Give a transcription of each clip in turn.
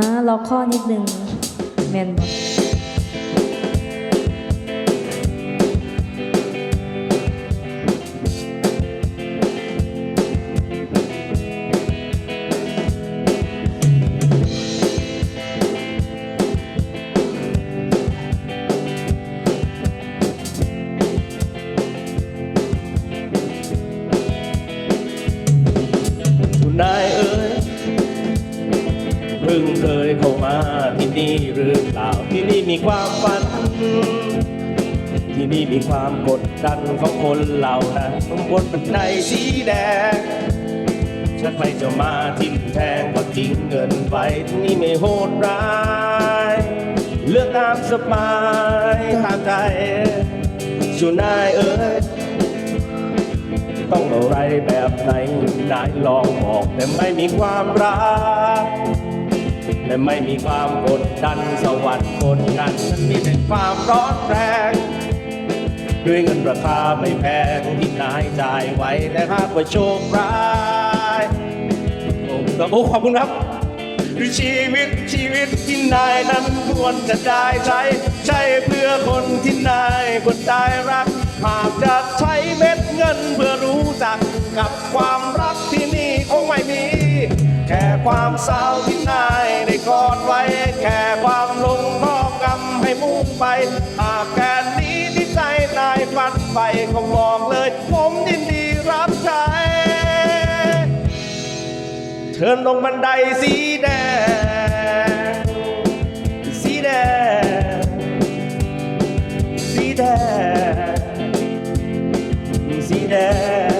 อ่าล็อกข้อนิดนึงแมนคุณนายเอ๋ยเพิ่งเคยเข้ามาที่นี่หรือเปล่าที่นี่มีความฝัน ที่นี่มีความกดดันของคนเหล่านั้นบนบันไดสีแดงฉันไม่จะมาทิ่มแทงก็ทิ้งเงินไปที่นี่ไม่โหดร้าย เลือกตามสบายตามใจชูนายเอ๋ยต้องอะไรแบบไหนนายลองบอกแต่ไม่มีความรัก แต่ไม่มีความกดดันสวรรค์คนนั้นมันมีแต่ความร้อนแรง ด้วยเงินราคาไม่แพงที่นายจ่ายไว้แต่หากว่าโชคร้ายผมก็โอ้ขอบคุณครับคือชีวิตชีวิตที่นายนั้นควรจะได้ใช้ ใช้เพื่อคนที่นายควรได้รัก หากจะใช้เม็ดเงินเพื่อรู้จักกับความรักที่นี่คงไม่มี แค่ความเศร้าที่นายได้กอดไว้ แค่ความลงครอบกำให้มุ่งไป หากแค่นี้ที่ใจนายฝันไปก็บอกเลย ผมยินดีรับใช้เชิญลงบันไดสีแดง สีแดง สีแดง สีแดง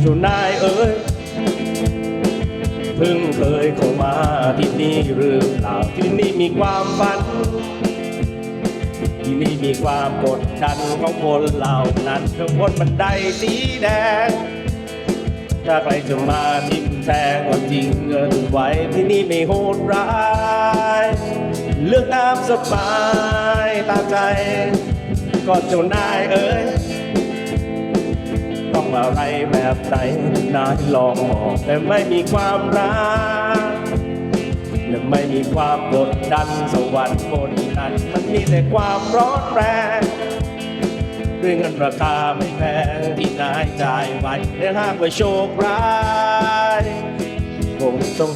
เจ้านายเอ๋ย เพิ่งเคยเข้ามาที่นี่หรือเปล่าที่นี่มีความฝัน ที่นี่มีความกดดันของคนเหล่านั้นข้างบนบันไดสีแดง ถ้าใครจะมาทิ้งแทงก็ทิ้งเงินไว้ที่นี่ไม่โหดร้าย เลือกตามสบายตามใจ ก็เจ้านายเอ๋ย องอะไรแบบไหนนายลองบอกแต่ไม่มีความรักและไม่มีความกดดันสวรรค์บนนั้น มันมีแต่ความร้อนแรงด้วยเงินราคาไม่แพงที่นายจ่ายไว้แต่หากว่าโชคร้ายผมต้อง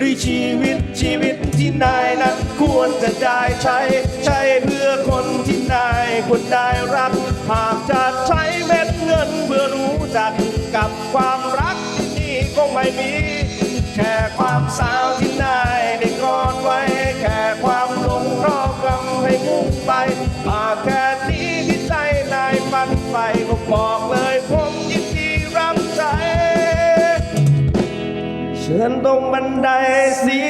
ด้วยชีวิตชีวิตที่นายนั้นควรจะได้ใช้ ใช้เพื่อคนที่นายควรได้รับหากจะใช้เม็ดเงินเพื่อรู้ จักกับความรักที่นี่ก็ไม่มี แค่ความสาวที่นายได้กอดไว้ แค่ความหลงรอบกำให้มุ่งไปหากแค่นี้ที่ใจนายฝันไปก็บอกเลยผมยินดีรับใช้เชิญตรงบันไดสี